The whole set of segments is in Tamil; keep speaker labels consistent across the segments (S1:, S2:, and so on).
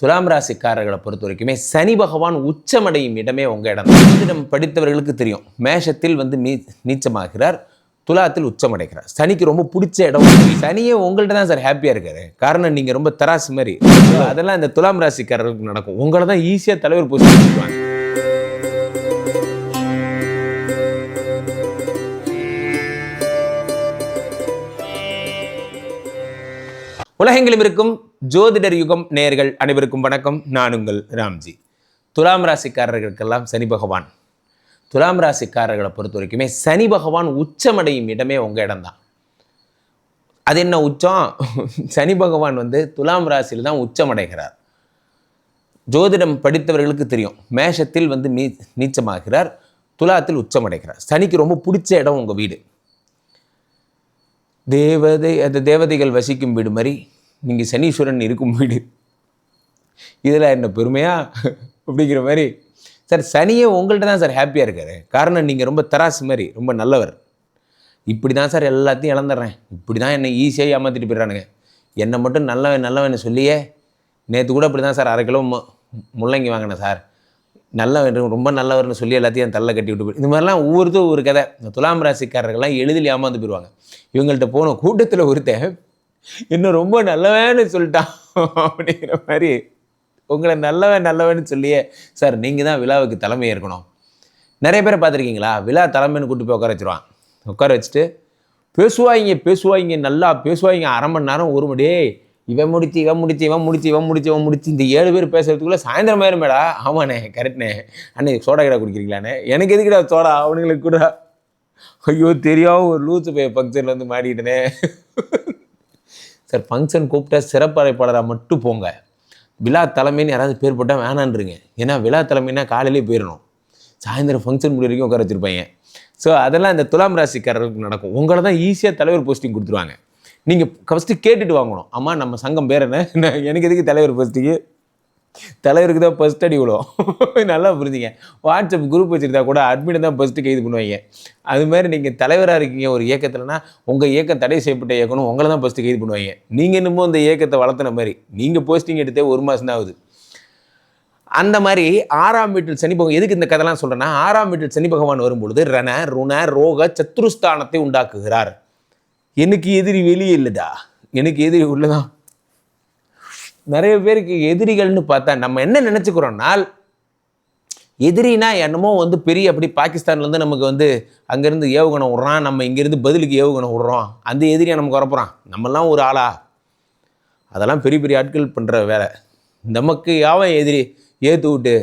S1: துலாம் ராசிக்காரர்களை பொறுத்த வரைக்குமே சனி பகவான் உச்சமடையும் இடமே உங்கள் இடம் தான். ஜோதிடம் படித்தவர்களுக்கு தெரியும். மேஷத்தில் வந்து நீ நீச்சமாகிறார். துலாத்தில் உச்சமடைகிறார். சனிக்கு ரொம்ப பிடிச்ச இடம் சனியே உங்கள்ட்ட தான் சார் ஹாப்பியாக இருக்காரு. காரணம் நீங்கள் ரொம்ப தராசு மாதிரி. அதெல்லாம் இந்த துலாம் ராசிக்காரர்களுக்கு நடக்கும். உங்களை தான் ஈஸியாக தலைவர் போஸ்ட் பண்ணுவாங்க உலகெங்கிலும் இருக்கும் ஜோதிடர் யுகம் நேயர்கள் அனைவருக்கும் வணக்கம். நான் உங்கள் ராம்ஜி. துலாம் ராசிக்காரர்களுக்கெல்லாம் சனி பகவான். துலாம் ராசிக்காரர்களை பொறுத்த வரைக்குமே சனி பகவான் உச்சமடையும் இடமே உங்கள் இடம்தான். அது என்ன உச்சம்? சனி பகவான் வந்து துலாம் ராசியில் தான் உச்சமடைகிறார். ஜோதிடம் படித்தவர்களுக்கு தெரியும். மேஷத்தில் வந்து நீ நீச்சமாகிறார். துலாத்தில் உச்சமடைகிறார். சனிக்கு ரொம்ப பிடிச்ச இடம் உங்கள் வீடு. தேவதை அந்த தேவதைகள் வசிக்கும் வீடு மாதிரி நீங்கள் சனீஸ்வரன் இருக்கும் வீடு. இதில் என்ன பெருமையா? அப்படிங்கிற மாதிரி. சார் சனியே உங்கள்கிட்ட தான் சார் ஹாப்பியாக இருக்காரு. காரணம் நீங்கள் ரொம்ப தராசு மாதிரி ரொம்ப நல்லவர். இப்படி தான் சார் எல்லாத்தையும் இழந்துடுறேன். இப்படி தான் என்னை ஈஸியாக ஏமாற்றிட்டு போயிடுறானுங்க. என்னை மட்டும் நல்லவன் நல்லவன் சொல்லியே நேற்று கூட இப்படி தான் சார் அரை கிலோ மு முள்ளங்கி வாங்கினேன் சார். நல்லவன் ரொம்ப நல்லவர்னு சொல்லி எல்லாத்தையும் தள்ள கட்டி விட்டு போய் இந்த மாதிரிலாம் ஒவ்வொருத்தரும் ஒரு கதை. இந்த துலாம் ராசிக்காரர்கள்லாம் எளிதில் ஏமாந்து போயிடுவாங்க. இவங்கள்ட்ட போன கூட்டத்தில் ஒருத்தன் இன்னும் ரொம்ப நல்லவன்னு சொல்லிட்டான் அப்படிங்கிற மாதிரி உங்களை நல்லவன் நல்லவன்னு சொல்லியே சார் நீங்கள் தான் விழாவுக்கு தலைமை ஏற்கணும். நிறைய பேரை பார்த்துருக்கீங்களா? விழா தலைமைன்னு கூட்டு போய் உட்கார வச்சுருவான். உட்கார வச்சுட்டு பேசுவாங்க பேசுவாங்க நல்லா பேசுவாங்க அரை மணி நேரம் ஒரு மணி இவன் முடிச்சு இவன் முடிச்சு இவன் முடிச்சு இவன் முடிச்சு இவன் முடிச்சு. இந்த ஏழு பேர் பேசுறதுக்குள்ளே சாயந்தரம் ஆயிருமேடா. ஆமாண்ணே கரெக்ட்ண்ணே. அண்ணே சோடா கடை குடிக்கிறீங்களாண்ணே? எனக்கு எதுக்குடா சோடா? அவனுங்களுக்கு கூட ஐயோ தெரியாம ஒரு லூசு போய் ஃபங்க்ஷனில் வந்து மாட்டிக்கிட்டேனே. சார் ஃபங்க்ஷன் கூப்பிட்டா சிறப்பு அழைப்பாளராக மட்டும் போங்க. விழா தலைமைன்னு யாராவது பேர் போட்டால் வேணான்றீங்க. ஏன்னா விழா தலைமைன்னா காலையிலே போயிடணும் சாயந்தரம் ஃபங்க்ஷன் முடி வரைக்கும் உட்கார வச்சுருப்பாங்க. ஸோ அதெல்லாம் இந்த துலாம் ராசிக்காரர்களுக்கு நடக்கும். உங்களை தான் ஈஸியாக தலைவர் போஸ்டிங் கொடுத்துருவாங்க. நீங்கள் ஃபஸ்ட்டு கேட்டுட்டு வாங்கணும். அம்மா நம்ம சங்கம் பேர் என்ன? எனக்கு எதுக்கு தலைவர் போஸ்டிங்கு தலைவருக்கு தான் ஃபஸ்ட் அடி விழும். நல்லா புரிஞ்சுங்க. வாட்ஸ்அப் குரூப் வச்சுருந்தா கூட அட்மினை தான் ஃபஸ்ட்டு கைது பண்ணுவாங்க. அது மாதிரி நீங்கள் தலைவராக இருக்கீங்க ஒரு இயக்கத்தில்னா உங்கள் இயக்கம் தடை செய்யப்பட்ட இயக்கணும் உங்களை தான் ஃபஸ்ட்டு கைது பண்ணுவாங்க. நீங்கள் என்னமோ இந்த இயக்கத்தை வளர்த்துன மாதிரி. நீங்கள் போஸ்டிங் எடுத்தே ஒரு மாதம் தான் ஆகுது. அந்த மாதிரி ஆறாம் வீட்டில் சனி பகவான் எதுக்கு இந்த கதைலாம் சொல்கிறேன்னா ஆறாம் வீட்டில் சனி பகவான் வரும்பொழுது ரண ருண ரோக சத்ருஸ்தானத்தை உண்டாக்குகிறார். எனக்கு எதிரி வெளியே இல்லைடா. எனக்கு எதிரி உள்ளதான். நிறைய பேருக்கு எதிரிகள்னு பார்த்தா நம்ம என்ன நினச்சிக்கிறோம்னால் எதிரினா என்னமோ வந்து பெரிய அப்படி பாகிஸ்தான்லேருந்து நமக்கு வந்து அங்கேருந்து ஏவுகணம் விட்றான் நம்ம இங்கேருந்து பதிலுக்கு ஏவுகணம் விட்றோம். அந்த எதிரியை நமக்கு வரப்போகிறான் நம்மெல்லாம் ஒரு ஆளா? அதெல்லாம் பெரிய பெரிய ஆட்கள் பண்ணுற வேலை. நமக்கு யாவன் எதிரி? ஏற்று விட்டு.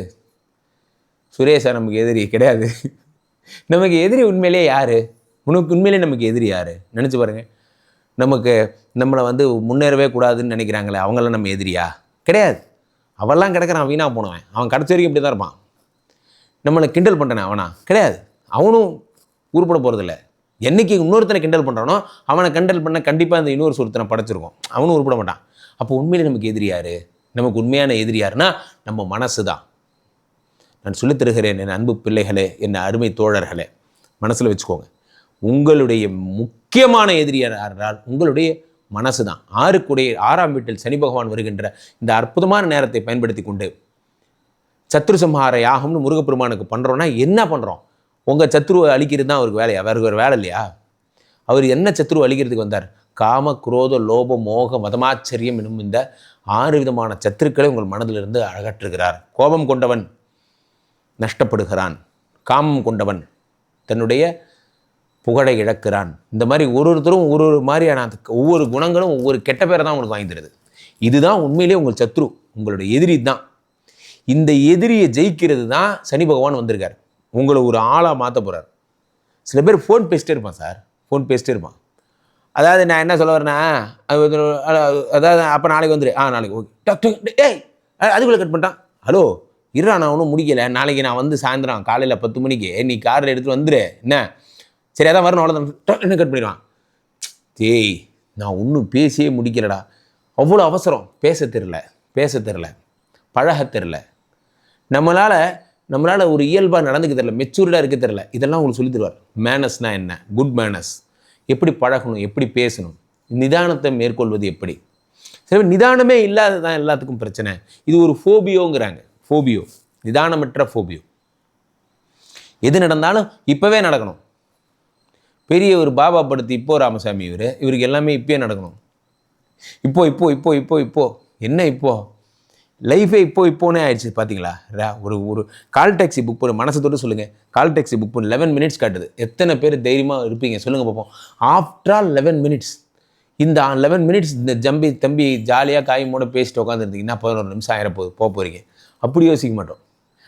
S1: சுரேஷா நமக்கு எதிரி கிடையாது. நமக்கு எதிரி உண்மையிலே யார்? உனக்கு உண்மையிலே நமக்கு எதிரி யார்? நினச்சி பாருங்கள் நமக்கு நம்மளை வந்து முன்னேறவே கூடாதுன்னு நினைக்கிறாங்களே அவங்களாம் நம்ம எதிரியா? கிடையாது. அவெல்லாம் கிடக்கிறான் வீணாக போனவன். அவன் கடைசி வரைக்கும் இப்படி தான் இருப்பான். நம்மளை கிண்டல் பண்ணுறானே அவனா? கிடையாது. அவனும் உருப்பட போகிறதில்ல என்னைக்கு இன்னொருத்தனை கிண்டல் பண்ணுறானோ அவனை கிண்டல் பண்ண கண்டிப்பாக அந்த இன்னொரு ஒருத்தனை படைச்சிருக்கும். அவனும் உருப்பட மாட்டான். அப்போ உண்மையிலே நமக்கு எதிரியாரு நமக்கு உண்மையான எதிரி யாருன்னா நம்ம மனசு தான் நான் சொல்லித்தருகிறேன் என் அன்பு பிள்ளைகளே என் அருமை தோழர்களே. மனசில் வச்சுக்கோங்க. உங்களுடைய முக்கியமான எதிரி என்றால் உங்களுடைய மனசு தான் ஆறுக்குடைய ஆறாம் வீட்டில் சனி பகவான் வருகின்ற இந்த அற்புதமான நேரத்தை பயன்படுத்தி கொண்டு சத்ருசம்ஹார யாகம்னு முருகப்பெருமானுக்கு பண்ணுறோன்னா என்ன பண்ணுறோம் உங்கள் சத்ருவை அழிக்கிறது தான் அவருக்கு வேலையா? அவருக்கு ஒரு வேலை இல்லையா? அவர் என்ன சத்ருவை அழிக்கிறதுக்கு வந்தார்? காம குரோத லோப மோக மதமாச்சரியம் என்னும் இந்த ஆறு விதமான சத்துருக்களை உங்கள் மனதிலிருந்து அகற்றுகிறார். கோபம் கொண்டவன் நஷ்டப்படுகிறான். காமம் கொண்டவன் தன்னுடைய புகழை இழக்கிறான். இந்த மாதிரி ஒரு ஒருத்தரும் ஒரு ஒரு மாதிரியான ஒவ்வொரு குணங்களும் ஒவ்வொரு கெட்ட பேரை தான் உங்களுக்கு வாங்கி தருது. இதுதான் உண்மையிலேயே உங்கள் சத்ரு உங்களுடைய எதிரி தான். இந்த எதிரியை ஜெயிக்கிறது தான் சனி பகவான் வந்திருக்கார். உங்களை ஒரு ஆளாக மாற்ற போகிறார் சில பேர் ஃபோன் பேசிட்டே இருப்பான் சார். ஃபோன் பேசிட்டே இருப்பான். அதாவது நான் என்ன சொல்ல வரேன்னா அது அதாவது- அப்போ நாளைக்கு வந்துடு ஆ நாளைக்கு ஓகே. டக் ஏய் அதுக்குள்ளே கட் பண்ணிட்டான். ஹலோ இருடா நான் ஒன்றும் முடிக்கலை. நாளைக்கு நான் வந்து சாயந்தரம் காலையில் பத்து மணிக்கு நீ காரில் எடுத்துகிட்டு வந்துடு என்ன? சரி அதான் வரணும் அவ்வளோதான் என்ன கட் பண்ணிடுவான். தேய் நான் ஒன்றும் பேசியே முடிக்கிறடா அவ்வளோ அவசரம். பேச தெரில பேச தெரில பழக தெரில நம்மளால் நம்மளால் ஒரு இயல்பாக நடந்துக்க தெரில மெச்சூர்டாக இருக்க தெரில இதெல்லாம் உங்களுக்கு சொல்லி தருவார். மேனஸ்னால் என்ன? குட் மேனஸ் எப்படி பழகணும்? எப்படி பேசணும்? நிதானத்தை மேற்கொள்வது எப்படி? சில நிதானமே இல்லாத தான் எல்லாத்துக்கும் பிரச்சனை. இது ஒரு ஃபோபியோங்கிறாங்க ஃபோபியோ நிதானமற்ற ஃபோபியோ எது நடந்தாலும் இப்போவே நடக்கணும். பெரிய ஒரு பாபா படுத்து இப்போ ராமசாமி இவர். இவருக்கு எல்லாமே இப்போயே நடக்கணும். இப்போ இப்போ இப்போ இப்போ இப்போ. என்ன இப்போ? லைஃபே இப்போ இப்போனே ஆயிடுச்சு பார்த்தீங்களா ரா- ஒரு ஒரு கால் டாக்ஸி புக் பண்ணு மனசை தொட்டு சொல்லுங்கள் கால் டாக்ஸி புக் பண்ணு லெவன் மினிட்ஸ் காட்டுது. எத்தனை பேர் தைரியமாக இருப்பீங்க? சொல்லுங்கள் பார்ப்போம் ஆஃப்டர் ஆல் லெவன் மினிட்ஸ் இந்த லெவன் மினிட்ஸ் இந்த ஜம்பி தம்பி ஜாலியாக காயமோட பேசிட்டு உட்காந்துருந்தீங்கன்னா பதினோரு நிமிஷம் ஆயிரம் போகுது போக போகிறீங்க அப்படி யோசிக்க மாட்டோம்.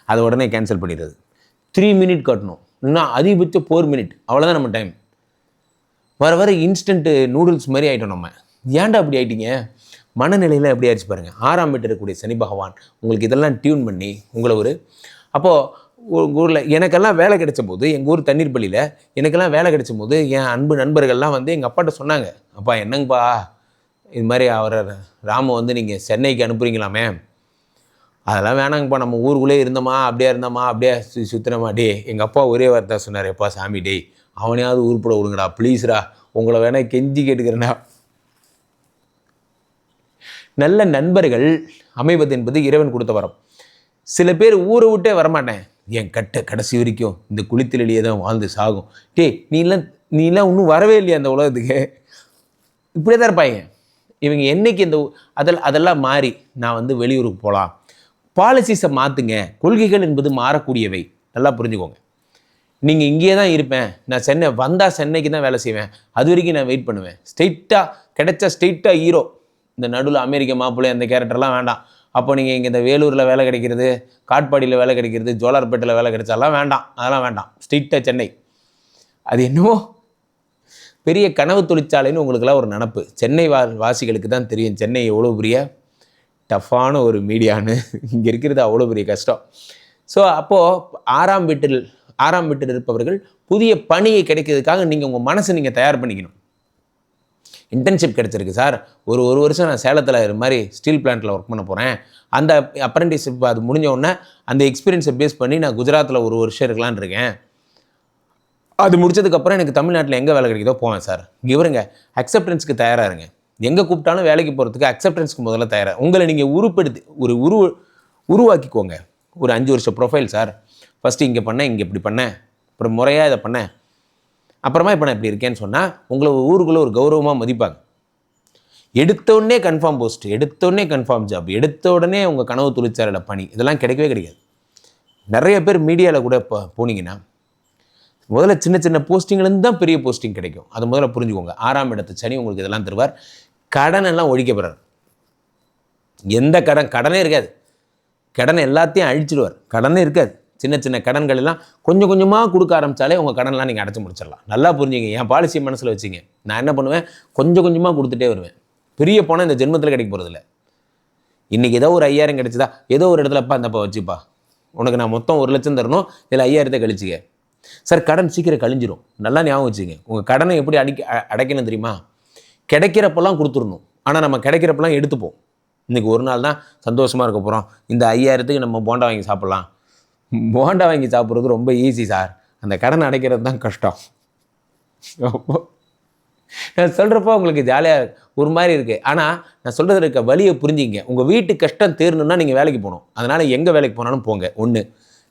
S1: அதை உடனே கேன்சல் பண்ணிடுறது. த்ரீ மினிட் காட்டணும். இன்னும் அதிகபட்சம் ஃபோர் மினிட் அவ்வளோதான் நம்ம டைம் வர வர இன்ஸ்டன்ட்டு நூடுல்ஸ் மாதிரி ஆகிட்டோம் நம்ம. ஏன்டா அப்படி ஆயிட்டீங்க? மனநிலையில் எப்படி ஆயிடுச்சு பாருங்கள் ஆறாம் வீட்டு இருக்கக்கூடிய சனி பகவான் உங்களுக்கு இதெல்லாம் டியூன் பண்ணி உங்களை ஒரு அப்போது உங்கள் ஊரில் எனக்கெல்லாம் வேலை கிடைச்ச போது எங்கள் ஊர் தண்ணீர் பள்ளியில் எனக்கெல்லாம் வேலை கிடைச்ச போது என் அன்பு நண்பர்கள்லாம் வந்து எங்கள் அப்பாட்ட சொன்னாங்க. அப்பா என்னங்கப்பா? இது மாதிரி அவரை ராம வந்து நீங்கள் சென்னைக்கு அனுப்புறீங்களாமே? அதெல்லாம் வேணாங்கப்பா. நம்ம ஊருக்குள்ளே இருந்தோமா? அப்படியே இருந்தோமா? அப்படியே சு சுத்தினமா? டே எங்கள் அப்பா ஒரே வார்த்தை சொன்னார். எப்பா சாமி டேய் அவனையாவது உருப்பட விடுங்கடா. ப்ளீஸ்ரா உங்களை வேணால் கெஞ்சி கேட்டுக்கிறேன்டா. நல்ல நண்பர்கள் அமைவது என்பது இறைவன் கொடுத்த வரம். சில பேர் ஊரை விட்டே வரமாட்டேன். என் கட்ட கடைசி வரைக்கும் இந்த குளித்திலேயே தான் வாழ்ந்து சாகும். டே நீலாம் நீலாம் இன்னும் வரவே இல்லையா அந்த உலகத்துக்கு? இப்படியே தான் இருப்பாங்க இவங்க என்னைக்கு இந்த அதில் அதெல்லாம் மாறி நான் வந்து வெளியூருக்கு போகலாம். பாலிசிஸை மாற்றுங்க கொள்கைகள் என்பது மாறக்கூடியவை. நல்லா புரிஞ்சுக்கோங்க. நீங்கள் இங்கேயே தான் இருப்பேன். நான் சென்னை வந்தால் சென்னைக்கு தான் வேலை செய்வேன். அது வரைக்கும் நான் வெயிட் பண்ணுவேன். ஸ்ட்ரெயிட்டாக கிடைச்சா ஸ்ட்ரெயிட்டாக ஹீரோ இந்த நடுவில் அமெரிக்க மாப்பிள்ளை அந்த கேரக்டர்லாம் வேண்டாம். அப்போ நீங்கள் இங்கே இந்த வேலூரில் வேலை கிடைக்கிறது காட்பாடியில் வேலை கிடைக்கிறது ஜோலார்பேட்டில் வேலை கிடைச்சாலாம் வேண்டாம். அதெல்லாம் வேண்டாம். ஸ்ட்ரெயிட்டாக சென்னை. அது என்னவோ? பெரிய கனவு தொழிற்சாலைன்னு உங்களுக்கெல்லாம் ஒரு நினப்பு. சென்னை வா வாசிகளுக்கு தான் தெரியும். சென்னை எவ்வளோ பெரிய டஃப்பான ஒரு மீடியான்னு. இங்கே இருக்கிறது அவ்வளோ பெரிய கஷ்டம். ஸோ அப்போது ஆறாம் வீட்டில் ஆறாம் வீட்டில் இருப்பவர்கள் புதிய பணியை கிடைக்கிறதுக்காக நீங்கள் உங்கள் மனசை நீங்கள் தயார் பண்ணிக்கணும். இன்டர்ன்ஷிப் கிடச்சிருக்கு சார். ஒரு ஒரு வருஷம் நான் சேலத்தில் இது மாதிரி ஸ்டீல் பிளான்ட்டில் ஒர்க் பண்ண போகிறேன் அந்த அப்ரெண்டிஸ்ஷிப் அது முடிஞ்ச உடனே அந்த எக்ஸ்பீரியன்ஸை பேஸ் பண்ணி நான் குஜராத்தில் ஒரு வருஷம் இருக்கலான் இருக்கேன். அது முடிச்சதுக்கப்புறம் எனக்கு தமிழ்நாட்டில் எங்கே வேலை கிடைக்குதோ போவேன் சார். இவருங்க அக்செப்டன்ஸுக்கு தயாராக இருங்க. எங்கே கூப்பிட்டாலும் வேலைக்கு போகிறதுக்கு அக்செப்டன்ஸ்க்கு முதல்ல தயாராக உங்களை நீங்கள் உருப்படுத்தி ஒரு உரு உருவாக்கிக்கோங்க. ஒரு அஞ்சு வருஷம் ப்ரொஃபைல் சார். ஃபஸ்ட்டு இங்கே பண்ணேன் இங்கே இப்படி பண்ணேன் அப்புறம் முறையாக இதை பண்ணேன் அப்புறமா இப்போ நான் இப்படி இருக்கேன்னு சொன்னால் உங்களை ஊருக்குள்ளே ஒரு கௌரவமாக மதிப்பாங்க. எடுத்த உடனே கன்ஃபார்ம் போஸ்ட் எடுத்தோடனே கன்ஃபார்ம் ஜாப் எடுத்த உடனே உங்கள் கனவு தொழிற்சாலையில் பணி இதெல்லாம் கிடைக்கவே கிடைக்காது. நிறைய பேர் மீடியாவில் கூட இப்போ போனீங்கன்னா முதல்ல சின்ன சின்ன போஸ்டிங்லேருந்து தான் பெரிய போஸ்டிங் கிடைக்கும். அதை முதல்ல புரிஞ்சுக்கோங்க. ஆறாம் இடத்து சனி உங்களுக்கு இதெல்லாம் தருவார். கடன் எல்லாம் ஒழிக்கப்படுறார் எந்த கடன்? கடனே இருக்காது. கடன் எல்லாத்தையும் அழிச்சிடுவார் கடனே இருக்காது. சின்ன சின்ன கடன்கள் எல்லாம் கொஞ்சம் கொஞ்சமாக கொடுக்க ஆரம்பித்தாலே உங்கள் கடன்லாம் நீங்கள் அடைச்சி முடிச்சிடலாம். நல்லா புரிஞ்சுங்க. என் பாலிசி மனசில் வச்சுங்க. நான் என்ன பண்ணுவேன்? கொஞ்சம் கொஞ்சமாக கொடுத்துட்டே வருவேன். பெரிய பணம் இந்த ஜென்மத்தில் கிடைக்க போகிறதில்ல இன்றைக்கி ஏதோ ஒரு ஐயாயிரம் கிடைச்சதா? ஏதோ ஒரு இடத்துலப்பா இந்தப்பா வச்சுப்பா. உனக்கு நான் மொத்தம் ஒரு லட்சம் தரணும். இதில் ஐயாயிரத்தை கழிச்சிக்க. சார் கடன் சீக்கிரம் கழிஞ்சிரும். நல்லா ஞாபகம் வச்சுங்க. உங்கள் கடனை எப்படி அடிக்க அடைக்கணும் தெரியுமா? கிடைக்கிறப்பெல்லாம் கொடுத்துடணும். ஆனால் நம்ம கிடைக்கிறப்பெல்லாம் எடுத்துப்போம். இன்றைக்கி ஒரு நாள் தான் சந்தோஷமாக இருக்க போகிறோம் இந்த ஐயாயிரத்துக்கு நம்ம போண்டா வாங்கி சாப்பிட்லாம். போண்டா வாங்கி சாப்பிட்றது ரொம்ப ஈஸி சார் அந்த கடன் அடைக்கிறது தான் கஷ்டம். நான் சொல்கிறப்போ உங்களுக்கு ஜாலியாக ஒரு மாதிரி இருக்குது ஆனால் நான் சொல்கிறது இருக்க வழியை புரிஞ்சிங்க. உங்கள் வீட்டு கஷ்டம் தீரணும்னா நீங்கள் வேலைக்கு போகணும். அதனால் எங்கே வேலைக்கு போனாலும் போங்க. ஒன்று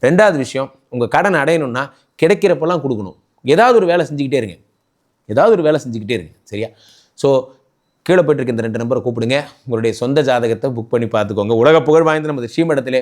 S1: ரெண்டாவது விஷயம் உங்கள் கடன் அடையணும்னா கிடைக்கிறப்பெல்லாம் கொடுக்கணும். ஏதாவது ஒரு வேலை செஞ்சுக்கிட்டே இருங்க. ஏதாவது ஒரு வேலை செஞ்சுக்கிட்டே இருங்க. சரியா? ஸோ கீழே போயிட்டு இந்த ரெண்டு நம்பரை கூப்பிடுங்க. உங்களுடைய சொந்த ஜாதகத்தை புக் பண்ணி பார்த்துக்கோங்க. உலக புகழ் வாய்ந்த நமது ஸ்ரீமடத்திலே